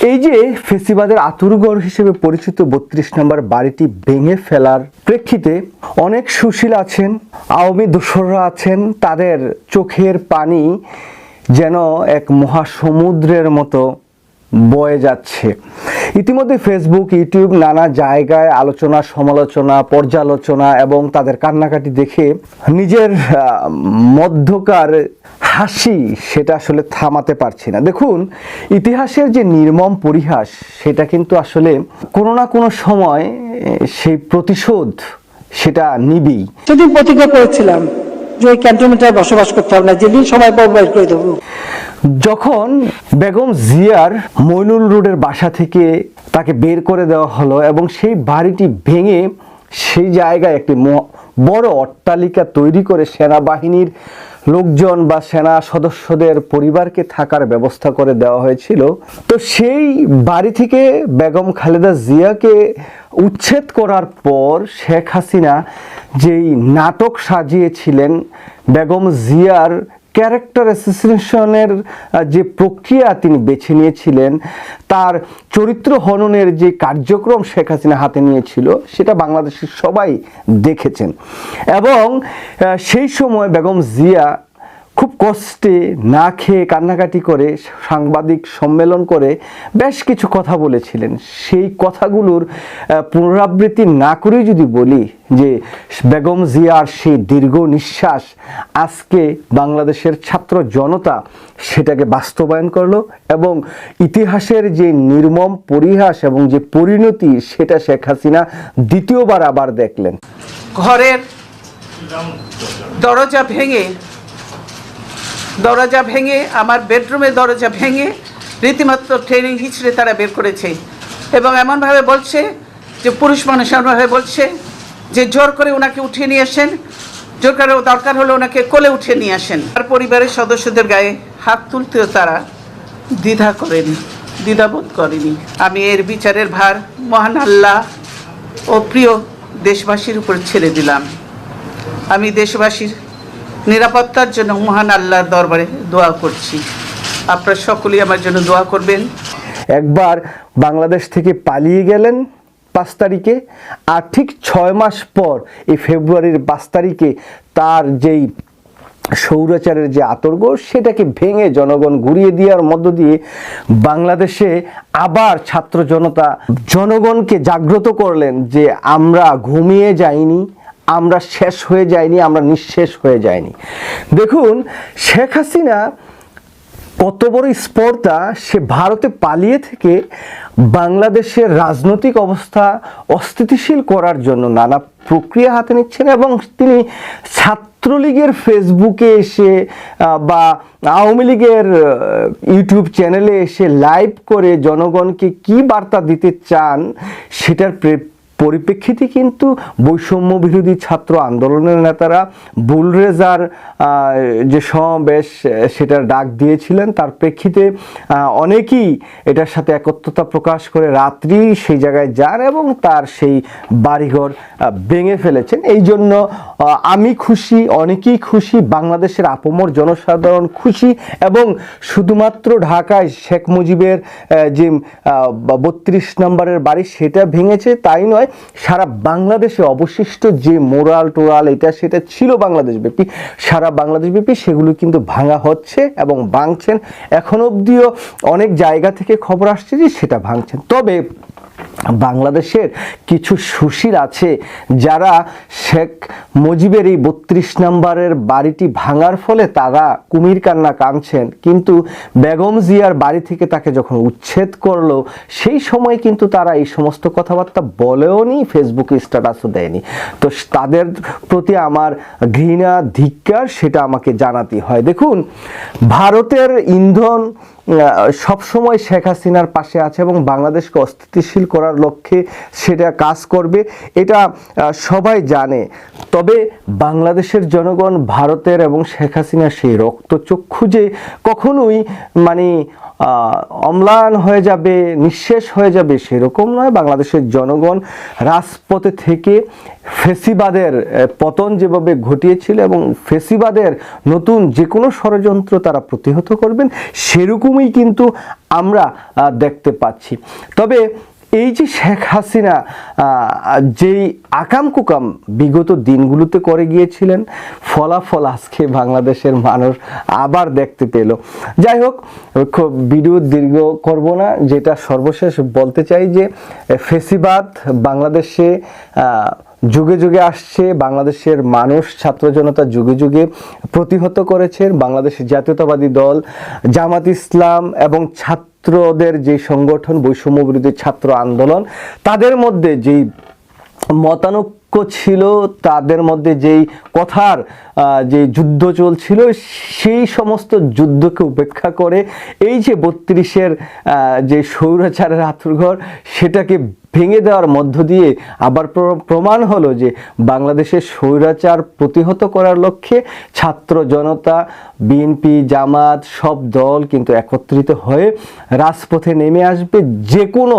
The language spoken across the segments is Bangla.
এই যে ফেসিবাদের আতুরগড় হিসেবে পরিচিত বত্রিশ নম্বর বাড়িটি ভেঙে ফেলার প্রেক্ষিতে অনেক সুশীল আছেন, আওয়ামী দোসররা আছেন, তাদের চোখের পানি যেন এক মহাসমুদ্রের মতো বয়ে যাচ্ছে। ইতিমধ্যে ফেসবুক ইউটিউব নানা জায়গায় আলোচনা, সমালোচনা, পর্যালোচনা এবং তাদের কান্নাকাটি দেখে নিজের মধ্যকার হাসি সেটা আসলে থামাতে পারছি না। দেখুন, ইতিহাসের যে নির্মম পরিহাস, সেটা কিন্তু আসলে কোনো না কোনো সময় সেই প্রতিশোধ সেটা সেদিন প্রতিজ্ঞা করেছিলাম। যে ক্যান্টনমেন্টে বসবাস করতে হবে না, যেদিন বের করে দেবো। যখন বেগম জিয়ার মইনুল রোডের বাসা থেকে তাকে বের করে দেওয়া হলো এবং সেই বাড়িটি ভেঙে সেই জায়গায় একটি বড় অট্টালিকা তৈরি করে সেনাবাহিনীর লোকজন বা সেনা সদস্যদের পরিবারকে থাকার ব্যবস্থা করে দেওয়া হয়েছিল, তো সেই বাড়ি থেকে বেগম খালেদা জিয়াকে উচ্ছেদ করার পর শেখ হাসিনা যেই নাটক সাজিয়েছিলেন, বেগম জিয়ার ক্যারেক্টার অ্যাসোসিয়েশনের যে প্রক্রিয়া তিনি বেছে নিয়েছিলেন, তার চরিত্র হননের যে কার্যক্রম শেখ হাসিনা হাতে নিয়েছিল, সেটা বাংলাদেশের সবাই দেখেছেন। এবং সেই সময় বেগম জিয়া কষ্টে না খেয়ে কান্নাকাটি করে সাংবাদিক সম্মেলন করে বেশ কিছু কথা বলেছিলেন। সেই কথাগুলোর পুনরাবৃত্তি না করেই যদি বলি যে বেগম জিয়ার সেই দীর্ঘ নিঃশ্বাস আজকে বাংলাদেশের ছাত্র জনতা সেটাকে বাস্তবায়ন করল এবং ইতিহাসের যে নির্মম পরিহাস এবং যে পরিণতি সেটা শেখ হাসিনা দ্বিতীয়বার আবার দেখলেন। ঘরের দরজা ভেঙে দরজা ভেঙে, আমার বেডরুমের দরজা ভেঙে রীতিমাত্র ট্রেনিং হিচড়ে তারা বের করেছে। এবং এমনভাবে বলছে যে, পুরুষ মানুষ এমনভাবে বলছে যে, জোর করে ওনাকে উঠিয়ে নিয়ে আসেন। জোর করে দরকার হলে ওনাকে কোলে উঠিয়ে নিয়ে আসেন। আর পরিবারের সদস্যদের গায়ে হাত তুলতেও তারা দ্বিধা করেনি, দ্বিধাবোধ করেনি। আমি এর বিচারের ভার মহান আল্লাহ ও প্রিয় দেশবাসীর উপর ছেড়ে দিলাম। আমি দেশবাসীর নিরাপত্তার জন্য মহান আল্লাহর দরবারে দোয়া করছি। আপনারা সকলেই আমার জন্য দোয়া করবেন। একবার বাংলাদেশ থেকে পালিয়ে গেলেন পাঁচ তারিখে, আর ঠিক ছয় মাস পর, এই ফেব্রুয়ারির পাঁচ তারিখে তার যেই সৌরাচারের যে আতর্ক সেটাকে ভেঙে জনগণ ঘুরিয়ে দেওয়ার মধ্য দিয়ে বাংলাদেশে আবার ছাত্র জনতা, জনগণকে জাগ্রত করলেন যে আমরা ঘুমিয়ে যাইনি। আমরা শেষ হয়ে যাইনি, আমরা নিঃশেষ হয়ে যাইনি। দেখুন, শেখ হাসিনা কত বড় স্পর্ধা, সে ভারতে পালিয়ে থেকে বাংলাদেশের রাজনৈতিক অবস্থা অস্থিতিশীল করার জন্য নানা প্রক্রিয়া হাতে নিচ্ছেন এবং তিনি ছাত্রলীগের ফেসবুকে এসে বা আওয়ামী লীগের ইউটিউব চ্যানেলে এসে লাইভ করে জনগণকে কি বার্তা দিতে চান, সেটার পরিপ্রেক্ষিতে কিন্তু বৈষম্য বিরোধী ছাত্র আন্দোলনের নেতারা বুলরেজার যে সমাবেশ, সেটার ডাক দিয়েছিলেন। তার প্রেক্ষিতে অনেকেই এটার সাথে একত্রতা প্রকাশ করে রাত্রি সেই জায়গায় যান এবং তার সেই বাড়িঘর ভেঙে ফেলেছেন। এই জন্য আমি খুশি, অনেকেই খুশি, বাংলাদেশের আপমর জনসাধারণ খুশি এবং শুধুমাত্র ঢাকায় শেখ মুজিবের যে বত্রিশ নম্বরের বাড়ি সেটা ভেঙেছে, তাই নয়, সারা বাংলাদেশে অবশিষ্ট যে মোরাল টোরাল, এটা সেটা ছিল বাংলাদেশ ব্যাপী, সারা বাংলাদেশ ব্যাপী সেগুলো কিন্তু ভাঙা হচ্ছে এবং ভাঙছেন। এখন অবধিও অনেক জায়গা থেকে খবর আসছে যে সেটা ভাঙছেন। তবে বাংলাদেশের কিছু সুশীল আছে যারা শেখ মুজিবের এই বত্রিশ নম্বরের বাড়িটি ভাঙার ফলে তারা কুমির কান্না কাঁদছেন। কিন্তু বেগম জিয়ার বাড়ি থেকে তাকে যখন উচ্ছেদ করল, সেই সময় কিন্তু তারা এই সমস্ত কথাবার্তা বলেও নি, ফেসবুকে স্ট্যাটাসও দেয়নি। তো তাদের প্রতি আমার ঘৃণা, ধিক্কার, সেটা আমাকে জানাতে হয়। দেখুন, ভারতের ইন্ধন সবসময় শেখ হাসিনার পাশে আছে এবং বাংলাদেশকে অস্থিতিশীল করার লক্ষ্যে সেটা কাজ করবে, এটা সবাই জানে। তবে বাংলাদেশের জনগণ ভারতের এবং শেখ হাসিনার সেই রক্তচক্ষু যে কখনোই মানে অম্লান হয়ে যাবে, নিঃশেষ হয়ে যাবে, সেরকম নয়। বাংলাদেশের জনগণ রাজপথে থেকে ফেসিবাদের পতন যেভাবে ঘটিয়েছিল এবং ফেসিবাদের নতুন যে কোনো ষড়যন্ত্র তারা প্রতিহত করবেন সেরকমই কিন্তু আমরা দেখতে পাচ্ছি। তবে এই যে শেখ হাসিনা যেই আকাম কুকাম বিগত দিনগুলোতে করে গিয়েছিলেন, ফলাফল আজকে বাংলাদেশের মানুষ আবার দেখতে পেল। যাই হোক, খুব ভিডিও দীর্ঘ করব না, যেটা সর্বশেষ বলতে চাই যে ফেসিবাদ বাংলাদেশে যুগে যুগে আসছে, বাংলাদেশের মানুষ, ছাত্র জনতা যুগে যুগে প্রতিহত করেছেন বাংলাদেশের জাতীয়তাবাদী দল, জামাত ইসলাম এবং ছাত্রদের যে সংগঠন, বৈষম্য বিরোধী ছাত্র আন্দোলন, তাদের মধ্যে যেই মতানৈক্য ছিল, তাদের মধ্যে যেই কথার যে যুদ্ধ চলছিল, সেই সমস্ত যুদ্ধকে উপেক্ষা করে এই যে বত্রিশের যে স্বৈরাচারের আতুরঘর সেটাকে ভেঙে দেওয়ার মধ্য দিয়ে আবার প্র- প্রমাণ হলো যে বাংলাদেশের স্বৈরাচার প্রতিহত করার লক্ষ্যে ছাত্র জনতা বিএনপি জামাত সব দল কিন্তু একত্রিত হয়ে রাজপথে নেমে আসবে যে কোনো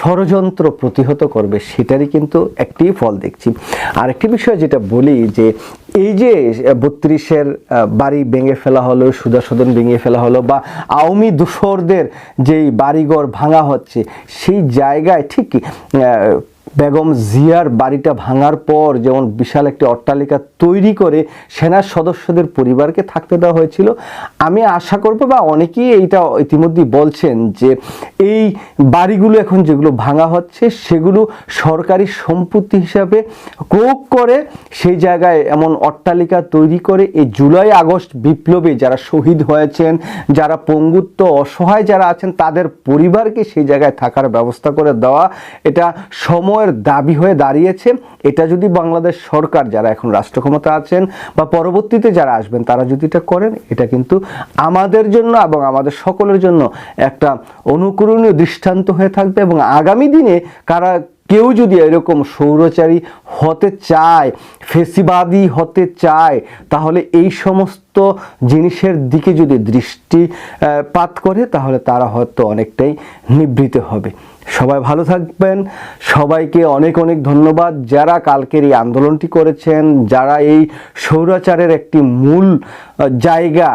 ষড়যন্ত্র প্রতিহত করবে সেটারই কিন্তু একটি ফল দেখছি। আরেকটি বিষয় যেটা বলি যে এই যে বত্রিশের বাড়ি ভেঙে ফেলা হলো সুদাসদন ভেঙে ফেলা হলো বা আওয়ামী দূষরদের যেই বাড়িঘর ভাঙা হচ্ছে, সেই জায়গায় ঠিক বেগম জিয়ার বাড়িটা ভাঙার পর যেমন বিশাল একটি অট্টালিকা তৈরি করে সেনার সদস্যদের পরিবারকে থাকতে দেওয়া হয়েছিল। আমি আশা করব বা অনেকেই এইটা ইতিমধ্যেই বলছেন যে এই বাড়িগুলো এখন যেগুলো ভাঙা হচ্ছে সেগুলো সরকারি সম্পত্তি হিসাবে ক্রোক করে সেই জায়গায় এমন অট্টালিকা তৈরি করে এই জুলাই আগস্ট বিপ্লবে যারা শহীদ হয়েছেন, যারা পঙ্গুত্ব অসহায় যারা আছেন তাদের পরিবারকে সেই জায়গায় থাকার ব্যবস্থা করে দেওয়া, এটা সময়ের দাবি হয়ে দাঁড়িয়েছে। এটা যদি বাংলাদেশ সরকার যারা এখন রাষ্ট্র ক্ষমতা আছেন বা পরবর্তীতে যারা আসবেন, তারা যদি এটা করেন, এটা কিন্তু আমাদের জন্য এবং আমাদের সকলের জন্য একটা অনুকরণীয় দৃষ্টান্ত হয়ে থাকবে এবং আগামী দিনে কারা, কেউ যদি এরকম সৌরচারী হতে চায়, ফেসিবাদী হতে চায়, তাহলে এই সমস্ত জিনিসের দিকে যদি দৃষ্টিপাত করে, তাহলে তারা হয়তো অনেকটাই নিবৃত হবে। সবাই ভালো থাকবেন। সবাইকে অনেক অনেক ধন্যবাদ। যারা কালকের এই আন্দোলনটি করেছেন, যারা এই সৌরাচারের একটি মূল জায়গা